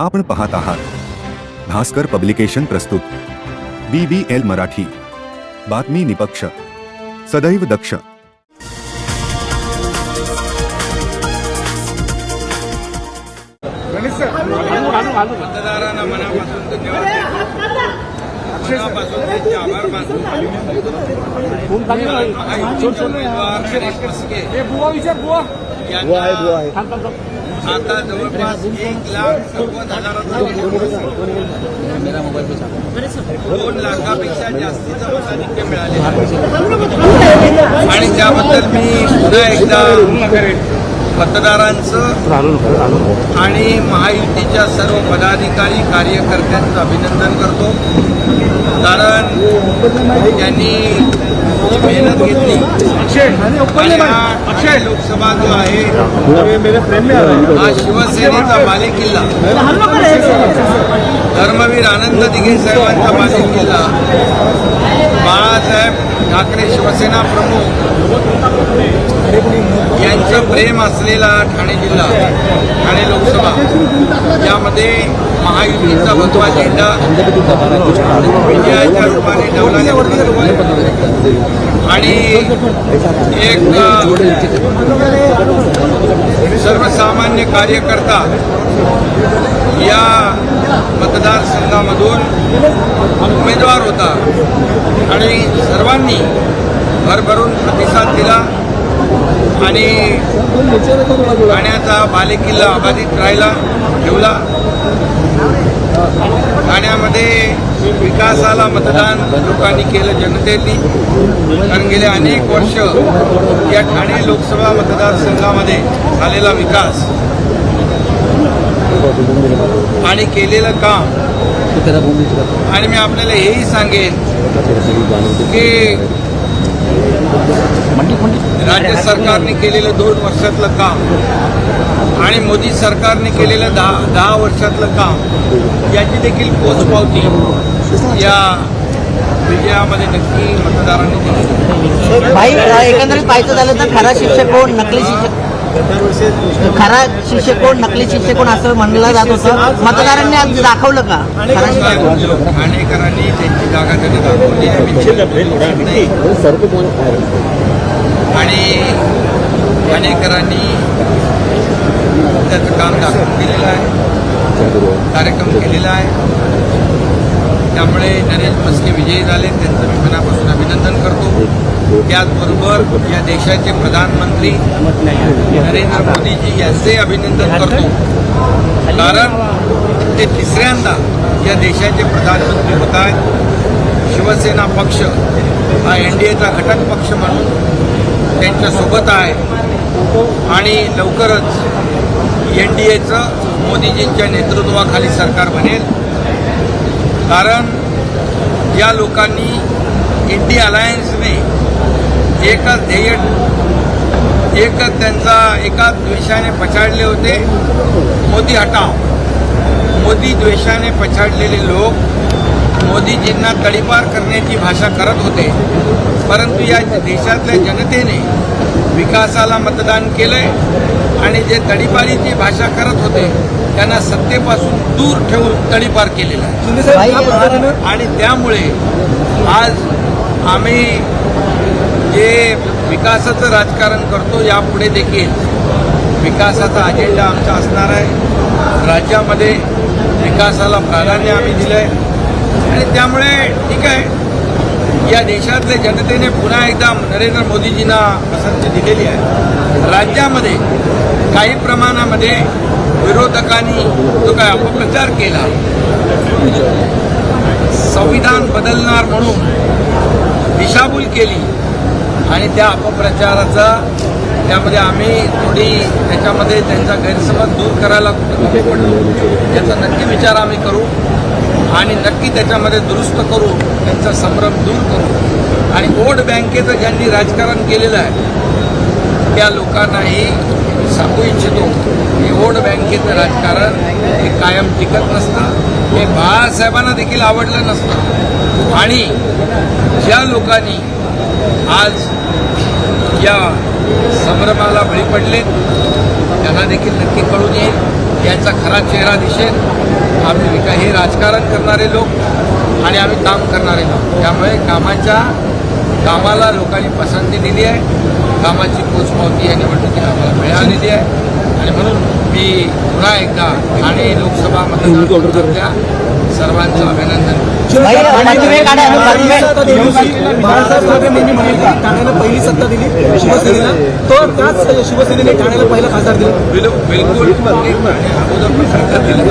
आपण पाहत आहात. भास्कर पब्लिकेशन प्रस्तुत. B B L Marathi. बातमी निपक्ष. सदैव दक्ष. मतदारांना मनापासून धन्यवाद. मनापासून त्यांचे आभार मानतो. उमेदवार गणेश मस्के यांना आता जवळपास एक लाख नव्वद हजाराचा दोन लाखापेक्षा जास्तीचं मताधिक्य मिळाले. आणि त्याबद्दल मी पुन्हा एकदा मतदारांचं आणि महायुतीच्या सर्व पदाधिकारी कार्यकर्त्यांचं अभिनंदन करतो. कारण त्यांनी मेहनत घेतली. हा लोकसभा जो आहे हा. शिवसेनेचा बालेकिल्ला धर्मवीर आनंद दिघे साहेबांचा बालेकिल्ला बाळासाहेब ठाकरे शिवसेना प्रमुख. यांचं प्रेम असलेला ठाणे जिल्हा ठाणे लोकसभा. यामध्ये महायुतीचा भगवा झेंडा विजयाच्या रूपाने डवलाने आणि एक सर्वसामान्य कार्यकर्ता या मतदारसंघामधून उमेदवार होता. आणि सर्वांनी भरभरून प्रतिसाद दिला आणि ठाण्याचा बालेकिल्ला अबाधित राहिला ठेवला. ठाण्यामध्ये विकासाला मतदान लोकांनी केलं जनतेनी. कारण गेले अनेक वर्ष या ठाणे लोकसभा मतदारसंघामध्ये झालेला विकास आणि केलेलं काम. आणि मी आपल्याला हेही सांगेन की राज्य सरकारने केलेलं दोन वर्षातलं काम आणि मोदी सरकारने केलेलं दहा दहा वर्षातलं काम याची देखील पोचपावती या विजयामध्ये नक्की मतदारांनी दिली. एकंदरीत पाहायचं झालं तर खरा शिक्षक कोण? नकली शिक्षक? खरा शिक्षक कोण नकली शिक्षक कोण असं म्हणलं जात होतं. मतदारांनी आज दाखवलं का? ठाणेकरांनी त्यांची जागा त्यांनी दाखवली. आणि ठाणेकरांनी त्याचं काम दाखवून दिलेलं आहे. कार्यक्रम केलेला आहे. त्यामुळे नरेश मस्के विजयी झाले त्यांचं मी मनापासून अभिनंदन करतो. त्याचबरोबर या देशाचे प्रधानमंत्री नरेंद्र मोदीजी यांचे अभिनंदन करतो. कारण ते तिसऱ्यांदा या देशाचे प्रधानमंत्री होत आहेत शिवसेना पक्ष हा एन डी एचा घटक पक्ष म्हणून त्यांच्यासोबत आहे. आणि लवकरच एन डी एचं मोदीजींच्या नेतृत्वाखाली सरकार बनेल. कारण या लोकांनी इंडी अलायन्सने एकच ध्येय एकच त्यांचा एकाच द्वेषाने पछाडले होते. मोदी हटाव. मोदी द्वेषाने पछाडलेले लोक मोदीजींना तडीपार करण्याची भाषा करत होते. परंतु या देशातल्या जनतेने विकासाला मतदान केलंय आणि जे तडीपारीची भाषा करत होते त्यांना सत्तेपासून दूर ठेवून तडीपार केलेला आहे. आणि त्यामुळे आज आम्ही जे विकासाचं राजकारण करतो यापुढे देखील विकासाचा अजेंडा आमचा असणार आहे. राज्यामध्ये विकासाला प्राधान्य आम्ही दिलं आहे आणि त्यामुळे ठीक आहे. या देशातल्या जनतेने पुन्हा एकदा नरेंद्र मोदीजींना पसंती दिलेली आहे. राज्यामध्ये काही प्रमाणामध्ये विरोधकांनी जो काय अपप्रचार केला संविधान बदलणार म्हणून दिशाभूल केली आणि त्या अपप्रचाराचा त्यामध्ये आम्ही थोडी त्याच्यामध्ये त्यांचा गैरसमज दूर करायला कमी पडलो याचा नक्की विचार आम्ही करू आणि नक्की त्याच्यामध्ये दुरुस्त करू त्यांचा संभ्रम दूर करू. आणि वोट बँकेचं ज्यांनी राजकारण केलेलं आहे त्या लोकांनाही सांगू इच्छितो. की वोट बँकेचं राजकारण हे कायम टिकत नसतं. हे बाळासाहेबांना देखील आवडलं नसतं. आणि ज्या लोकांनी आज या संभ्रमाला बळी पडले त्यांना देखील नक्की कळून येईल. याचा खरा चेहरा दिसेल. आम्ही हे राजकारण करणारे लोक आणि आम्ही काम करणारे लोक. त्यामुळे कामाच्या कामाला लोकांनी पसंती दिली आहे. कामाची पोचपावती या निवडणुकीला आम्हाला मिळालेली आहे. आणि म्हणून मी पुन्हा एकदा ठाणे लोकसभा मतदारसंघातल्या सर्वांचं अभिनंदन ठाण्याला पहिली सत्ता दिली. शिवसेनेला. तो त्याच शिवसेनेने ठाण्याला पहिलं खासदार दिलं. बिल- बिलकुल. सरकार दिलं.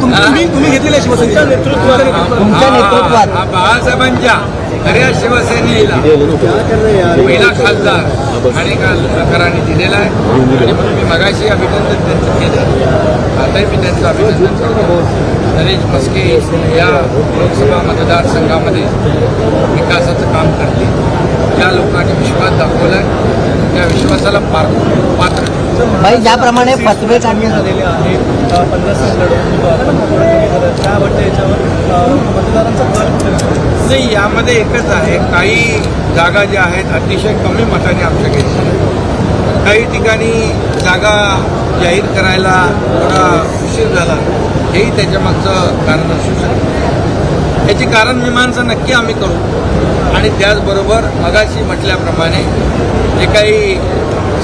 तुम्ही तुम्ही घेतलेलं आहे शिवसेनेच्या नेतृत्वात हा बाळासाहेबांच्या खऱ्या शिवसेनेला पहिला खासदार ठाणेकरांनी दिलेला आहे. आणि म्हणून मी मगाशी अभिनंदन त्यांचं केलं. आताही मी त्यांचं अभिनंदन करतो. नरेश मस्के या लोकसभा मतदारसंघामध्ये विकासाचं काम करतील. ज्या लोकांनी विश्वास दाखवला आहे. त्या विश्वासाला पार पात्र भाई ज्याप्रमाणे फसवे काढण्यात झालेले आहे अ, पन्नास लढवून त्याबद्दल याच्यावर अ, मतदारांचा? नाही यामध्ये एकच आहे काही जागा ज्या आहेत अतिशय कमी मताने आमच्या घेतल्या काही ठिकाणी जागा जाहीर करायला थोडा उशीर झाला हेही त्याच्यामागचं कारण असू शकतं. याची कारण मीमांसा नक्की आम्ही करू. आणि त्याचबरोबर मगाशी म्हटल्याप्रमाणे जे काही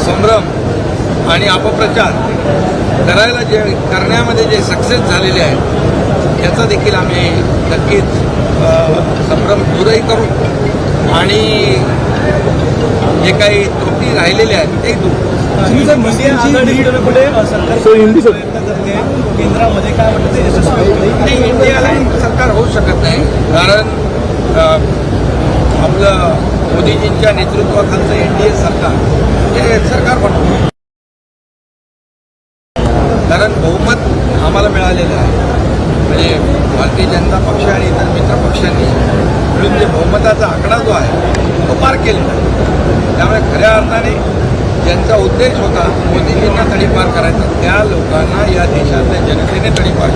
संभ्रम आणि अपप्रचार करायला जे करण्यामध्ये जे सक्सेस झालेले आहेत याचा देखील आम्ही नक्कीच संभ्रम दूरही करू आणि जे काही त्रुटी राहिलेल्या आहेत ते दूर. सरकार केंद्रामध्ये काय वाटतं इंडियाला होऊ शकत नाही. कारण आपलं मोदीजींच्या नेतृत्वाखालचं एन डी ए सरकार हे सरकार बनवतं कारण बहुमत आम्हाला मिळालेलं आहे. म्हणजे भारतीय जनता पक्ष आणि इतर मित्र पक्षांनी मिळून जे बहुमताचा आकडा जो आहे तो पार केलेला आहे. त्यामुळे खऱ्या अर्थाने ज्यांचा उद्देश होता मोदीजींना तडीपार करायचा त्या लोकांना या देशातल्या जनतेने तडीपार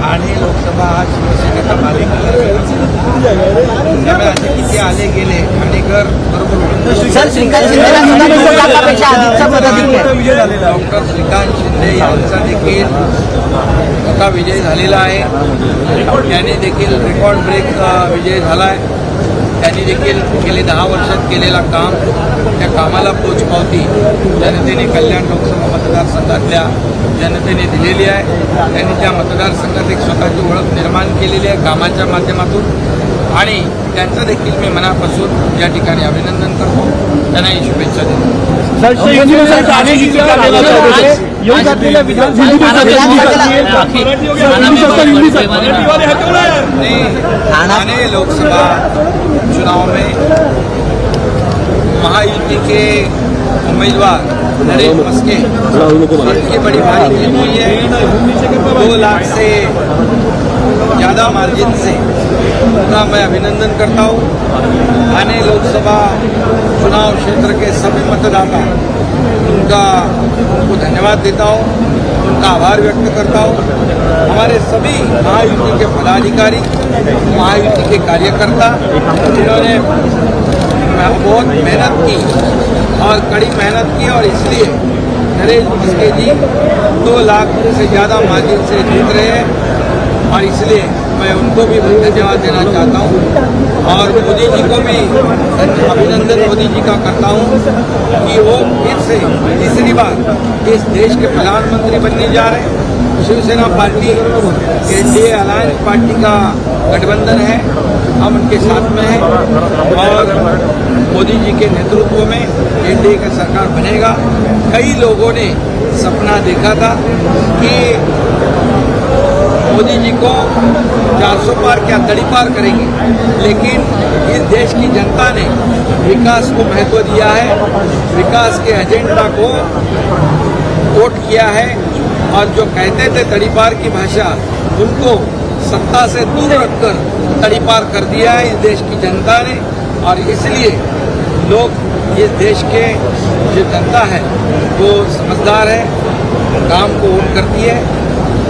ठाणे लोकसभा हा शिवसेनेचा मालिक किती आले गेले झालेला आहे. डॉक्टर श्रीकांत शिंदे यांचा देखील मोठा विजय झालेला आहे. त्यांनी देखील रेकॉर्ड ब्रेक विजय झाला आहे त्यांनी देखील गेले दहा वर्षात केलेला काम त्या कामाला पोचपावती जनतेने कल्याण लोकसभा मतदारसंघातल्या जनतेने दिलेली आहे. त्यांनी त्या मतदारसंघात एक स्वतःची ओळख निर्माण केलेली आहे कामाच्या माध्यमातून. आणि त्यांचं देखील मी मनापासून या ठिकाणी अभिनंदन करतो त्यांनाही शुभेच्छा ठाणे लोकसभा चुनाव में महायुति के उम्मीदवार नरेश मस्के इनकी बड़ी भारी जीत हुई है दो लाख से ज़्यादा मार्जिन से उनका मैं अभिनंदन करता हूँ। ठाणे लोकसभा चुनाव क्षेत्र के सभी मतदाता, उनका उनको धन्यवाद देता हूँ, उनका आभार व्यक्त करता हूँ। हमारे सभी महायुति के पदाधिकारी, महायुति के कार्यकर्ता, जिन्होंने बहुत मेहनत की और कड़ी मेहनत की और इसलिए नरेश मस्के जी दो लाख से ज़्यादा मार्जिन से जीत रहे हैं और इसलिए मैं उनको भी धन्यवाद देना चाहता हूँ और मोदी जी को भी अभिनंदन मोदी जी का करता हूँ कि वो फिर से तीसरी बार इस देश के प्रधानमंत्री बनने जा रहे हैं। Shivsena party NDA alliance party का गठबंधन है, हम उनके साथ में हैं और मोदी जी के नेतृत्व में एनडीए का सरकार बनेगा। कई लोगों ने सपना देखा था कि मोदी जी को 400 पार क्या तड़ी पार करेंगे? लेकिन इस देश की जनता ने विकास को महत्व दिया है, विकास के एजेंडा को वोट किया है, और जो कहते थे तड़ीपार की भाषा, उनको सत्ता से दूर रखकर तड़ीपार कर दिया है इस देश की जनता ने, और इसलिए लोग इस देश के जो जनता है, वो समझदार है, काम को वोट करती है।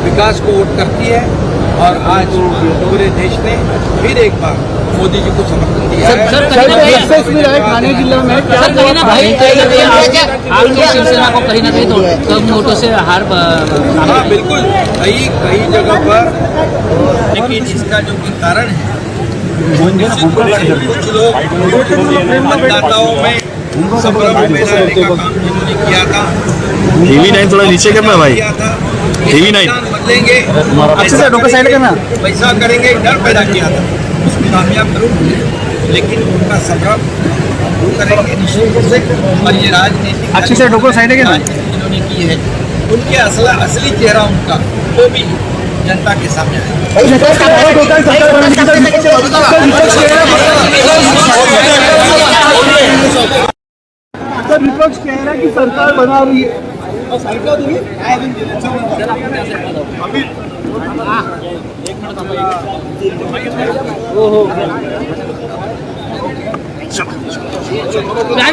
विकास को वोट करती है और आज पूरे देश ने फिर एक बार मोदी जी को समर्थन दिया है। ठाणे में कहीं ना कहीं कहीं ना कहीं आप- आपकी शिवसेना को कहीं ना कहीं तो कम वोटों से हार हाँ बिल्कुल। कई कई जगह पर लेकिन इसका जो कि कारण है कुछ लोग मतदाताओं में टीवी नाइन थोड़ा नीचे करना भाई। TV9 हिंदुस्तान बदलेंगे अच्छे से डोका साइड करना। पैसा करेंगे डर पैदा किया था। उसको कामयाब जरूर हुए लेकिन उनका संभ्रम दूर करेंगे निश्चित रूप से और ये राजनीतिक अच्छे से डोको साइड करना। राजनीति जिन्होंने की है उनके असला असली चेहरा उनका वो भी जनता के सामने आए सर विपक्ष कह रहा है कि सरकार बना रही है।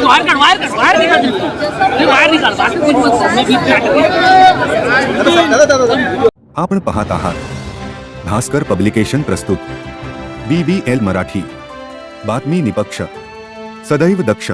बाहर कर बाहर कर बाहर निकाल निकाल आपण पाहत आहात भास्कर पब्लिकेशन प्रस्तुत बी बी एल मराठी बातमी निपक्ष सदैव दक्ष.